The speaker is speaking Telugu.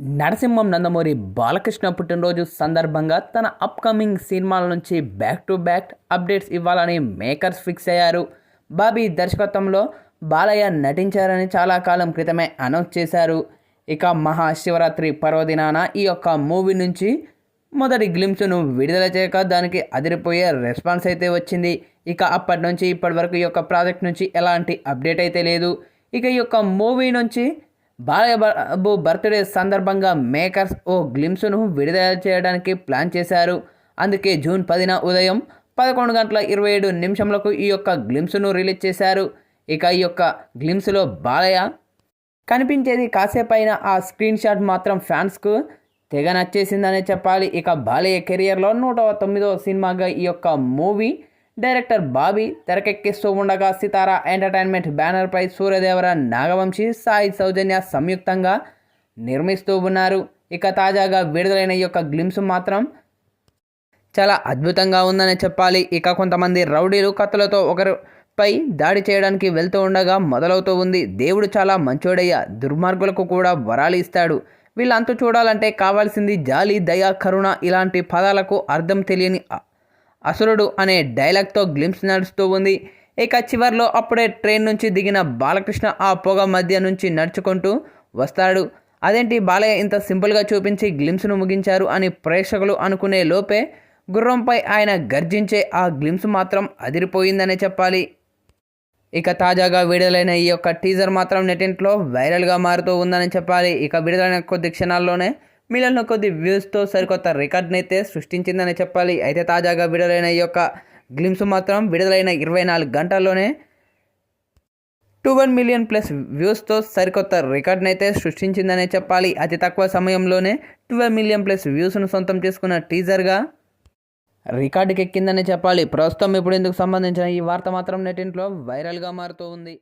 నరసింహం నందమూరి బాలకృష్ణ పుట్టినరోజు సందర్భంగా తన అప్కమింగ్ సినిమాల నుంచి బ్యాక్ టు బ్యాక్ అప్డేట్స్ ఇవ్వాలని మేకర్స్ ఫిక్స్ అయ్యారు. బాబీ దర్శకత్వంలో బాలయ్య నటించారని చాలా కాలం క్రితమే అనౌన్స్ చేశారు. ఇక మహాశివరాత్రి పర్వదినాన ఈ యొక్క మూవీ నుంచి మొదటి గ్లిమ్స్ను విడుదల చేయక దానికి అదిరిపోయే రెస్పాన్స్ అయితే వచ్చింది. ఇక అప్పటి నుంచి ఇప్పటి వరకు ఈ యొక్క ప్రాజెక్ట్ నుంచి ఎలాంటి అప్డేట్ అయితే లేదు. ఇక ఈ యొక్క మూవీ నుంచి బాలయ్య బాబు బర్త్డే సందర్భంగా మేకర్స్ ఓ గ్లిమ్స్ను విడుదల చేయడానికి ప్లాన్ చేశారు. అందుకే జూన్ పదిన ఉదయం పదకొండు గంటల ఇరవై ఏడు నిమిషంలకు ఈ యొక్క గ్లిమ్స్ను రిలీజ్ చేశారు. ఇక ఈ యొక్క గ్లిమ్స్లో బాలయ్య కనిపించేది కాసేపైన ఆ స్క్రీన్ షాట్ మాత్రం ఫ్యాన్స్కు తెగ నచ్చేసిందనే చెప్పాలి. ఇక బాలయ్య కెరియర్లో నూట తొమ్మిదవ సినిమాగా ఈ యొక్క మూవీ డైరెక్టర్ బాబీ తెరకెక్కిస్తూ ఉండగా సితారా ఎంటర్టైన్మెంట్ బ్యానర్పై సూర్యదేవర నాగవంశి సాయి సౌజన్య సంయుక్తంగా నిర్మిస్తూ ఉన్నారు. ఇక తాజాగా విడుదలైన యొక్క గ్లిమ్స్ మాత్రం చాలా అద్భుతంగా ఉందని చెప్పాలి. ఇక కొంతమంది రౌడీలు కత్తులతో ఒకరిపై దాడి చేయడానికి వెళ్తూ ఉండగా మొదలవుతూ ఉంది. దేవుడు చాలా మంచోడయ్యా దుర్మార్గులకు కూడా వరాలు ఇస్తాడు. వీళ్ళంతా చూడాలంటే కావాల్సింది జాలి దయ కరుణ ఇలాంటి పదాలకు అర్థం తెలియని అసురుడు అనే డైలాగ్తో గ్లిమ్స్ నడుస్తూ ఉంది. ఇక చివర్లో అప్పుడే ట్రైన్ నుంచి దిగిన బాలకృష్ణ ఆ పొగ మధ్య నుంచి నడుచుకుంటూ వస్తాడు. అదేంటి బాలయ్య ఇంత సింపుల్గా చూపించి గ్లిమ్స్ను ముగించారు అని ప్రేక్షకులు అనుకునే లోపే గుర్రంపై ఆయన గర్జించే ఆ గ్లిమ్స్ మాత్రం అదిరిపోయిందనే చెప్పాలి. ఇక తాజాగా విడుదలైన ఈ యొక్క టీజర్ మాత్రం నెటింట్లో వైరల్గా మారుతూ ఉందని చెప్పాలి. ఇక విడుదలైన కొద్ది క్షణాల్లోనే మిలియన్ల కొద్ది వ్యూస్తో సరికొత్త రికార్డ్ని అయితే సృష్టించిందని చెప్పాలి. అయితే తాజాగా విడుదలైన ఈ యొక్క గ్లిమ్స్ మాత్రం విడుదలైన ఇరవై నాలుగు గంటల్లోనే టూ వన్ మిలియన్ ప్లస్ వ్యూస్తో సరికొత్త రికార్డ్ని అయితే సృష్టించిందనే చెప్పాలి. అతి తక్కువ సమయంలోనే ట్వెల్వ్ మిలియన్ ప్లస్ వ్యూస్ను సొంతం చేసుకున్న టీజర్గా రికార్డుకి ఎక్కిందనే చెప్పాలి. ప్రస్తుతం ఇప్పుడు ఇందుకు సంబంధించిన ఈ వార్త మాత్రం నెటింట్లో వైరల్గా మారుతూ ఉంది.